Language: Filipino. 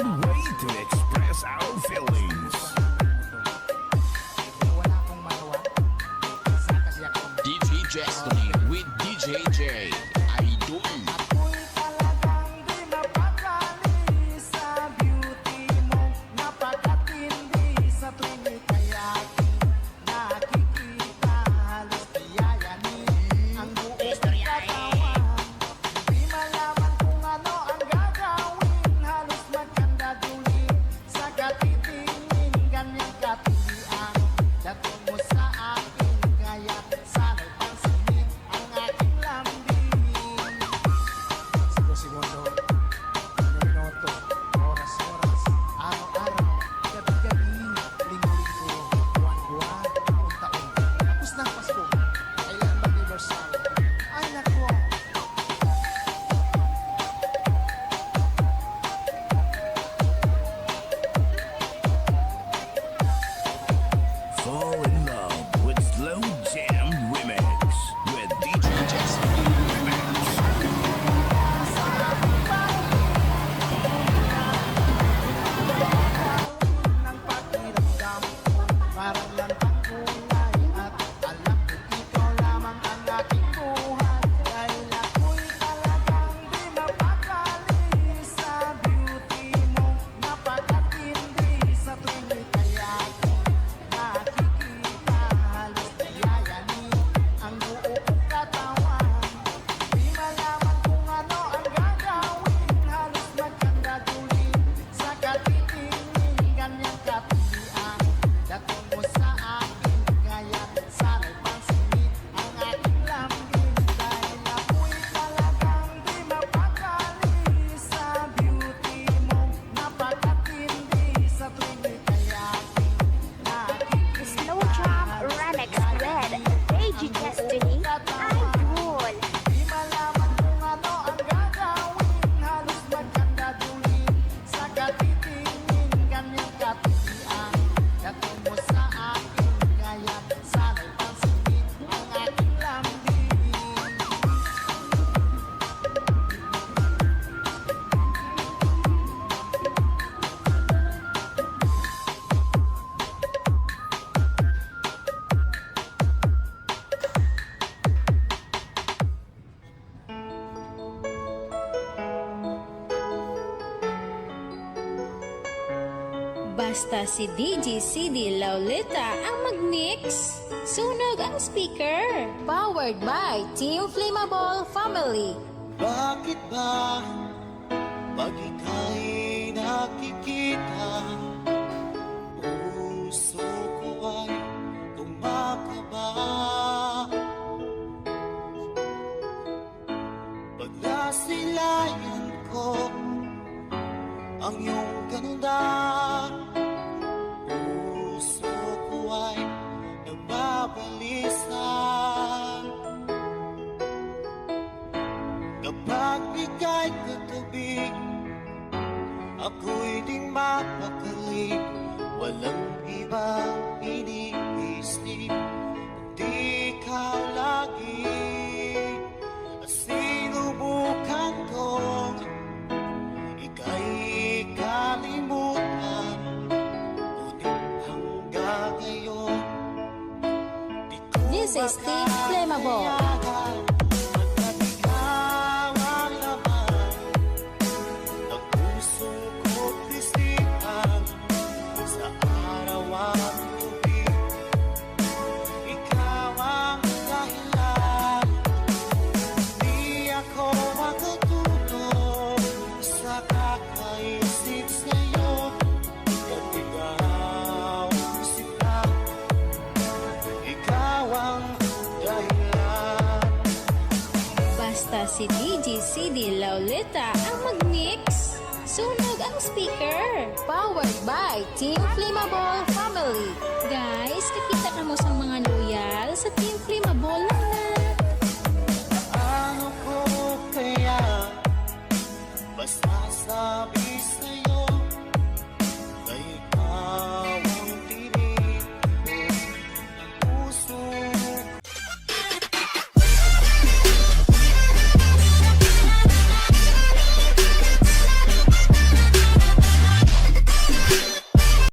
own way to express our feelings. DJ Destiny with DJ J. Basta si DJ CD Laulita ang mag-mix, sunog ang speaker. Powered by Team Flammable Family. Bakit ba pag ika'y nakikita, puso ko ay tumakaba? Pag nasilayan ko ang iyong ganda. tubig. Ako'y ding mapakalig Walang ibang iniisip. Di ka lagi At sinubukan ko. Ika'y kalimutan Ngunit hanggang ngayon This is Steve Flammable. Basta si DJ CD Laulita ang mag-mix. Sunog ang speaker. Powered by Team Flammable Family. Guys, kakita ka mo sa mga loyal sa Team Flammable na. Ano ko kaya? Basta sabi sa'yo.